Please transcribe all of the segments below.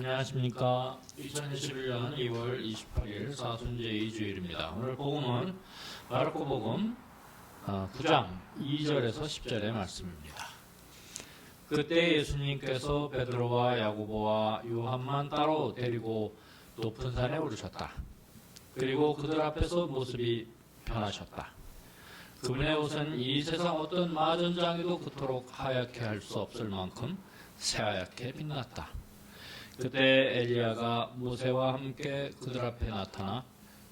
안녕하십니까. 2021년 2월 28일 사순제 2주일입니다. 오늘 복음은 마르코 복음 9장 2절에서 10절의 말씀입니다. 그때 예수님께서 베드로와 야고보와 요한만 따로 데리고 높은 산에 오르셨다. 그리고 그들 앞에서 모습이 변하셨다. 그분의 옷은 이 세상 어떤 마전장에도 그토록 하얗게 할 수 없을 만큼 새하얗게 빛났다. 그때 엘리야가 모세와 함께 그들 앞에 나타나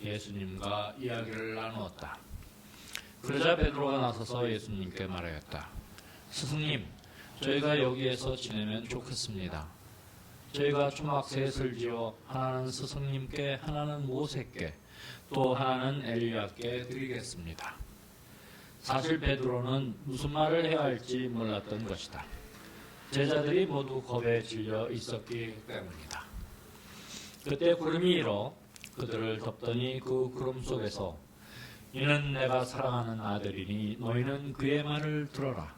예수님과 이야기를 나누었다. 그러자 베드로가 나서서 예수님께 말하였다. 스승님, 저희가 여기에서 지내면 좋겠습니다. 저희가 초막 셋을 지어 하나는 스승님께, 하나는 모세께, 또 하나는 엘리야께 드리겠습니다. 사실 베드로는 무슨 말을 해야 할지 몰랐던 것이다. 제자들이 모두 겁에 질려 있었기 때문이다. 그때 구름이 일어 그들을 덮더니 그 구름 속에서 이는 내가 사랑하는 아들이니 너희는 그의 말을 들어라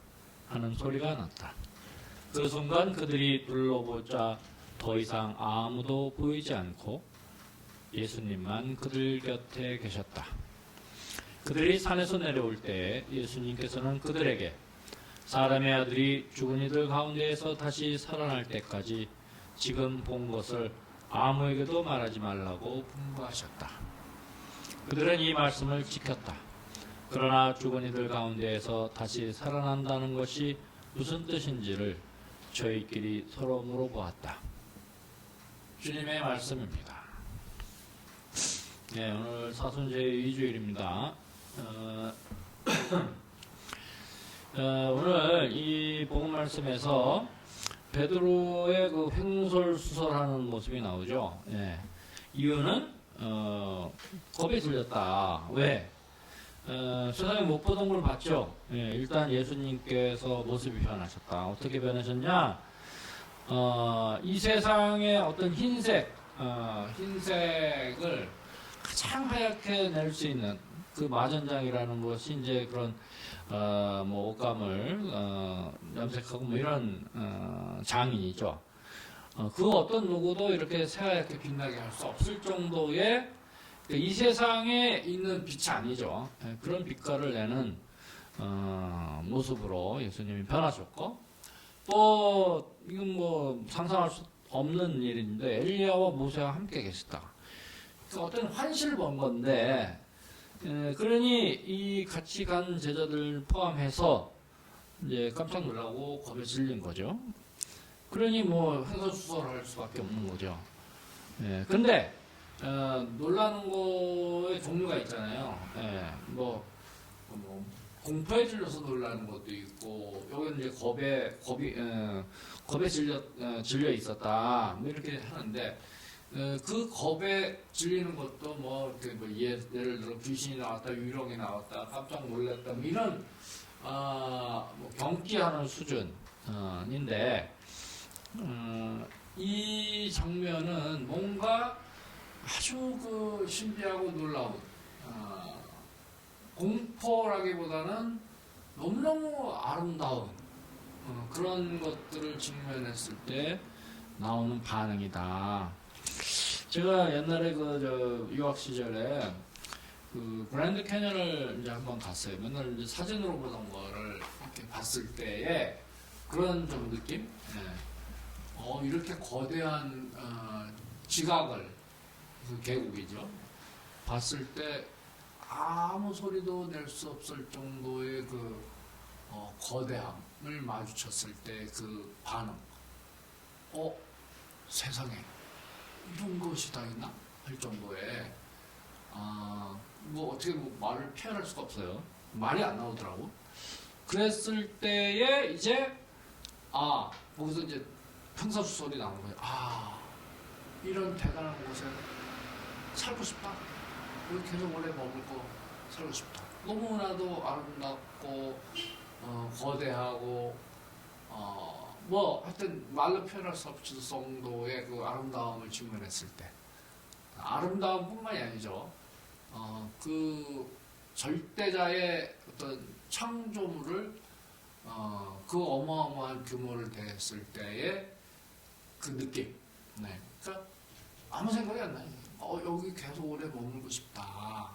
하는 소리가 났다. 그 순간 그들이 둘러보자 더 이상 아무도 보이지 않고 예수님만 그들 곁에 계셨다. 그들이 산에서 내려올 때 예수님께서는 그들에게 사람의 아들이 죽은 이들 가운데에서 다시 살아날 때까지 지금 본 것을 아무에게도 말하지 말라고 분부하셨다. 그들은 이 말씀을 지켰다. 그러나 죽은 이들 가운데에서 다시 살아난다는 것이 무슨 뜻인지를 저희끼리 서로 물어보았다. 주님의 말씀입니다. 네, 오늘 사순제 2주일입니다. 어, 어, 오늘 이 복음 말씀에서 베드로의 그 횡설수설하는 모습이 나오죠. 예. 이유는 어, 겁에 들렸다. 왜? 어, 세상에 못 보던 걸 봤죠. 예, 일단 예수님께서 모습이 변하셨다. 어떻게 변하셨냐? 어, 이 세상의 어떤 흰색, 어, 흰색을 가장 하얗게 낼 수 있는 그 마전장이라는 것이 이제 그런 어, 뭐 옷감을 어, 염색하고 뭐 이런 어, 장인이죠. 어, 그 어떤 누구도 이렇게 새하얗게 빛나게 할 수 없을 정도의 그이 세상에 있는 빛이 아니죠. 예, 그런 빛깔을 내는 어, 모습으로 예수님이 변하셨고 또 이건 뭐 상상할 수 없는 일인데 엘리야와 모세와 함께 계셨다. 그 어떤 환시를 본 건데 에, 그러니 이 같이 간 제자들 포함해서 이제 깜짝 놀라고 겁에 질린 거죠. 그러니 뭐 횡설수설할 수밖에 없는 거죠. 예, 근데 어, 놀라는 거에 종류가 있잖아요. 예, 뭐, 뭐 공포에 질려서 놀라는 것도 있고 여기는 이제 겁에 겁이 어, 겁에 질려 어, 질려 있었다 뭐 이렇게 하는데 어, 그 겁에 질리는 것도 뭐, 이렇게 뭐 예, 예를 들어 귀신이 나왔다, 유령이 나왔다, 깜짝 놀랐다, 뭐 이런 아, 뭐 경기하는 수준인데 어, 이 장면은 뭔가 아주 그 신비하고 놀라운 어, 공포라기보다는 너무너무 아름다운 어, 그런 것들을 직면했을 때 나오는 반응이다. 제가 옛날에 그 저 유학 시절에 그 그랜드 캐년을 이제 한번 갔어요. 맨날 이제 사진으로 보던 거를 이렇게 봤을 때에 그런 좀 느낌? 예. 어 이렇게 거대한 어, 지각을 그 계곡이죠. 봤을 때 아무 소리도 낼 수 없을 정도의 그 어, 거대함을 마주쳤을 때 그 반응. 어 세상에 이런 것이 다 있나 할 정도의 아 뭐 어떻게 뭐 말을 표현할 수가 없어요. 말이 안 나오더라고. 그랬을 때에 이제 아 거기서 이제 평사수설이 나오는 거예요. 아 이런 대단한 곳에 살고 싶다. 여기 계속 오래 머물고 살고 싶다. 너무나도 아름답고 어, 거대하고 어, 뭐 하여튼 말로 표현할 수 없을 정도의 그 아름다움을 직면했을 때 아름다움뿐만이 아니죠. 어, 그 절대자의 어떤 창조물을 어, 그 어마어마한 규모를 대했을 때의 그 느낌 네. 그러니까 아무 생각이 안 나요. 어, 여기 계속 오래 머물고 싶다.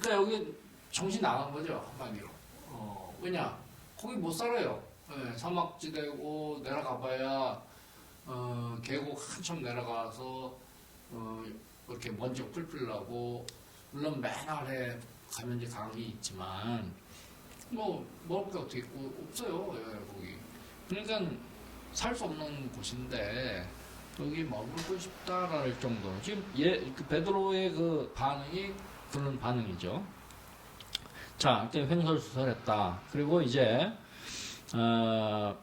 그러니까 여기 정신 나간 거죠, 한마디로. 어, 왜냐? 거기 못 살아요. 예, 사막지대고 내려가봐야 어, 계곡 한참 내려가서 어, 이렇게 먼지 뿔뿔 나고 물론 맨 아래 가면 이제 강이 있지만 뭐 먹을 게 어떻게 있고 없어요, 예, 거기. 그러니까 살 수 없는 곳인데 여기 머물고 싶다랄 정도로 지금 예, 그 베드로의 그 반응이 그런 반응이죠. 자, 이렇게 횡설수설했다. 그리고 이제 어,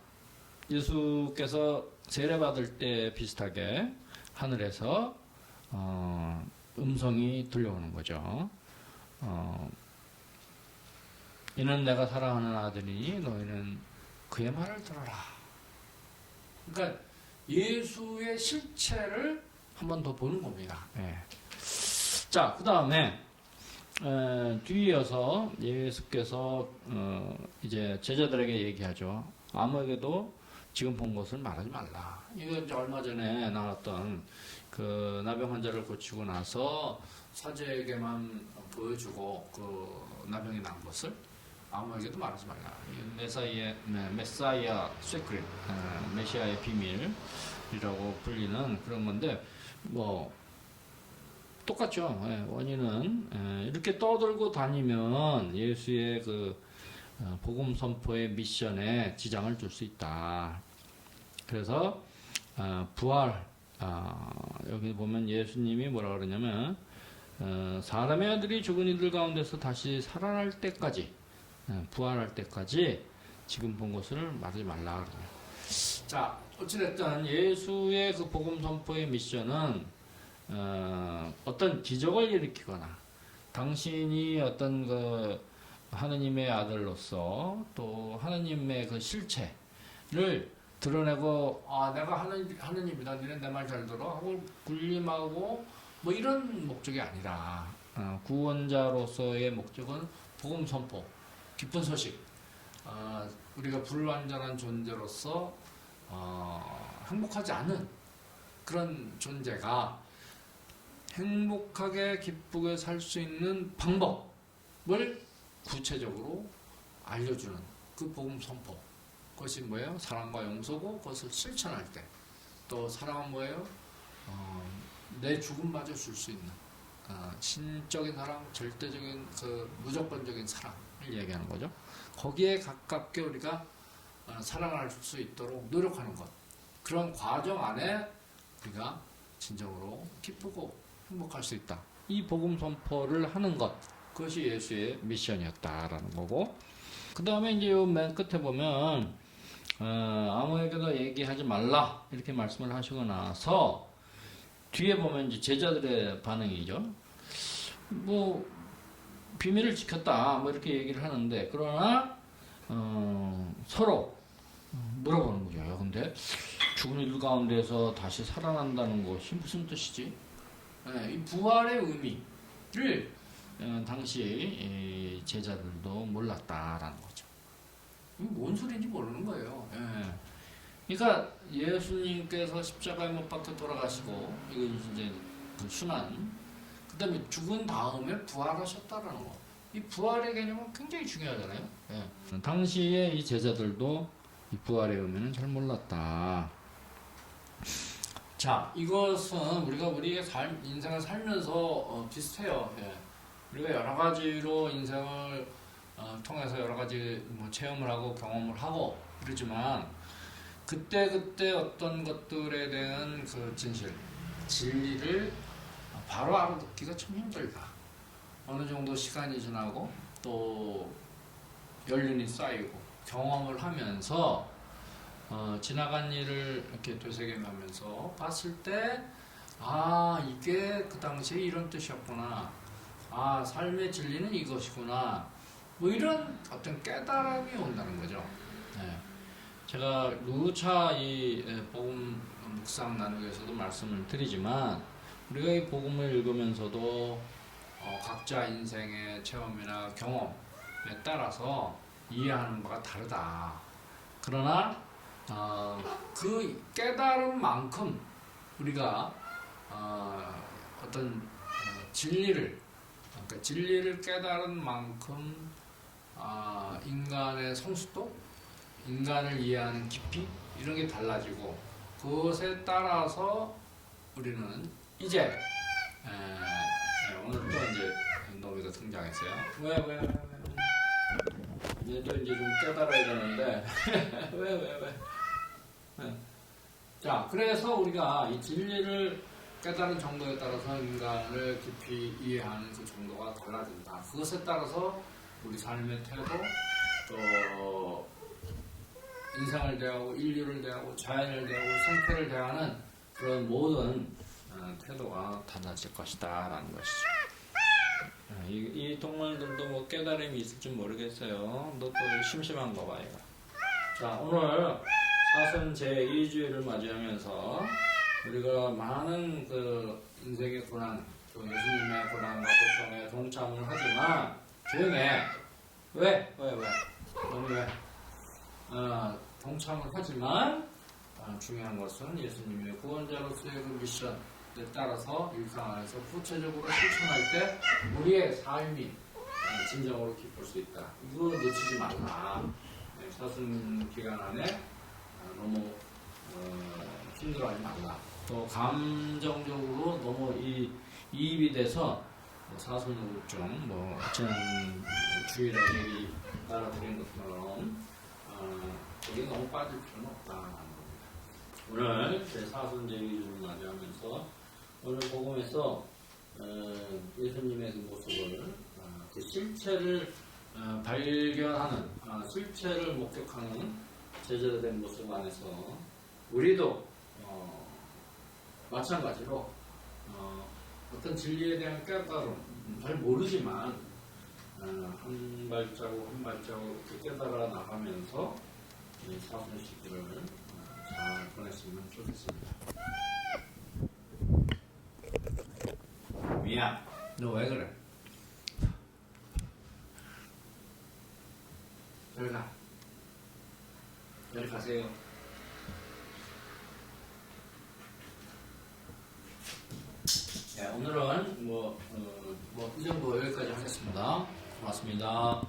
예수께서 세례 받을 때 비슷하게 하늘에서 어, 음성이 들려오는 거죠. 어, 이는 내가 사랑하는 아들이니 너희는 그의 말을 들어라. 그러니까 예수의 실체를 한 번 더 보는 겁니다. 예. 자, 그 다음에 뒤이어서 예수께서 어, 이제 제자들에게 얘기하죠. 아무에게도 지금 본 것을 말하지 말라. 이거 이제 얼마 전에 나왔던 그 나병 환자를 고치고 나서 사제에게만 보여주고 그 나병이 난 것을 아무에게도 말하지 말라. 이 메사이의 네, 메사이아 어, 메시아의 비밀이라고 불리는 그런 건데 뭐 똑같죠. 예, 원인은 예, 이렇게 떠들고 다니면 예수의 그 어, 복음 선포의 미션에 지장을 줄 수 있다. 그래서 어, 부활 아, 여기 보면 예수님이 뭐라 그러냐면 어, 사람의 아들이 죽은 이들 가운데서 다시 살아날 때까지 예, 부활할 때까지 지금 본 것을 말하지 말라 그래요. 자 어찌됐든 예수의 그 복음 선포의 미션은 어, 어떤 기적을 일으키거나 당신이 어떤 그 하느님의 아들로서 또 하느님의 그 실체를 드러내고 아 내가 하느님 하느님이다. 니네 내말 잘 들어. 하고 군림하고 뭐 이런 목적이 아니라 어, 구원자로서의 목적은 복음 선포 기쁜 소식. 어, 우리가 불완전한 존재로서 어, 행복하지 않은 그런 존재가 행복하게 기쁘게 살 수 있는 방법을 구체적으로 알려주는 그 복음 선포. 그것이 뭐예요? 사랑과 용서고 그것을 실천할 때. 또 사랑은 뭐예요? 어, 내 죽음마저 줄 수 있는 어, 신적인 사랑, 절대적인 그 무조건적인 사랑을 얘기하는 거죠. 거기에 가깝게 우리가 어, 사랑할 수 있도록 노력하는 것. 그런 과정 안에 우리가 진정으로 기쁘고 행복할 수 있다. 이 복음 선포를 하는 것 그것이 예수의 미션이었다라는 거고 그 다음에 이제 요맨 끝에 보면 어, 아무에게도 얘기하지 말라 이렇게 말씀을 하시고 나서 뒤에 보면 이제 제자들의 반응이죠. 뭐 비밀을 지켰다 뭐 이렇게 얘기를 하는데 그러나 어, 서로 물어보는 거죠. 야, 근데 죽은 이들 가운데서 다시 살아난다는 것이 무슨 뜻이지? 예, 이 부활의 의미를 어, 당시 이 제자들도 몰랐다라는 거죠. 뭔 소리인지 모르는 거예요. 예. 그러니까 예수님께서 십자가에 못 박혀 돌아가시고 이거 이제 그 순환. 그다음에 죽은 다음에 부활하셨다라는 거. 이 부활의 개념은 굉장히 중요하잖아요. 예. 당시에 이 제자들도 이 부활의 의미는 잘 몰랐다. 자, 이것은 우리가 우리의 삶, 인생을 살면서 어, 비슷해요. 예. 우리가 여러 가지로 인생을 어, 통해서 여러 가지 뭐 체험을 하고 경험을 하고 그러지만 그때 그때 어떤 것들에 대한 그 진실, 진리를 바로 알아듣기가 참 힘들다. 어느 정도 시간이 지나고 또 연륜이 쌓이고 경험을 하면서 어, 지나간 일을 이렇게 되새김하면서 봤을 때, 아, 이게 그 당시에 이런 뜻이었구나. 아, 삶의 진리는 이것이구나. 뭐 이런 어떤 깨달음이 온다는 거죠. 네. 제가 루차 이 예, 복음 묵상 나누기에서도 말씀을 드리지만, 우리가 이 복음을 읽으면서도 어, 각자 인생의 체험이나 경험에 따라서 이해하는 바가 다르다. 그러나 어, 그 깨달음만큼 우리가 어, 어떤 어, 진리를 그러니까 진리를 깨달은 만큼 아, 인간의 성숙도, 인간을 이해하는 깊이 이런 게 달라지고 그것에 따라서 우리는 이제 에, 에, 오늘 또 이제 노비가 등장했어요. 왜 왜 왜 왜? 이제 또 이제 좀 깨달아야 되는데 왜 왜 왜? 네. 자, 그래서 우리가 이 진리를 깨달은 정도에 따라서 인간을 깊이 이해하는 그 정도가 달라진다. 그것에 따라서 우리 삶의 태도, 또 인생을 대하고 인류를 대하고 자연을 대하고 생태를 대하는 그런 모든 어, 태도가 달라질 것이다 라는 것이죠. 아, 이, 이 동물들도 뭐 깨달음이 있을지 모르겠어요. 너 또 심심한가 봐요. 자, 오늘 사선 제2주일을 맞이하면서 우리가 많은 그 인생의 고난, 또 예수님의 고난과 고통에 동참을 하지만 조용해. 왜? 왜? 왜? 너무 왜? 어, 동참을 하지만 어, 중요한 것은 예수님의 구원자로서의 그 미션에 따라서 일상 안에서 구체적으로 실천할 때 우리의 삶이 어, 진정으로 기쁠 수 있다. 이거 놓치지 말라. 네, 사순 기간 안에 어, 너무 어, 힘들어하지 말라. 또 감정적으로 너무 이 이입이 돼서 뭐 사순우울증, 뭐 지난 주일에 얘기 따라드린 것처럼 어, 거기 너무 빠질 필요는 없다는 겁니다. 오늘 제 사순 제기를 맞이하면서 오늘 복음에서 어, 예수님의 그 모습을 어, 그 실체를 어, 발견하는 아, 실체를 목격하는 제자들의 모습 안에서 우리도 어, 마찬가지로 어, 어떤 진리에 대한 깨달음 잘 모르지만 어, 한 발자국 한 발자국 이렇게 깨달아 나가면서 이 사순 시기를 어, 잘 보냈으면 좋겠습니다. 미안, 너왜 그래? 저리 가. 저리 가세요. 네, 오늘은 뭐, 어, 뭐, 이 정도 여기까지 하겠습니다. 고맙습니다.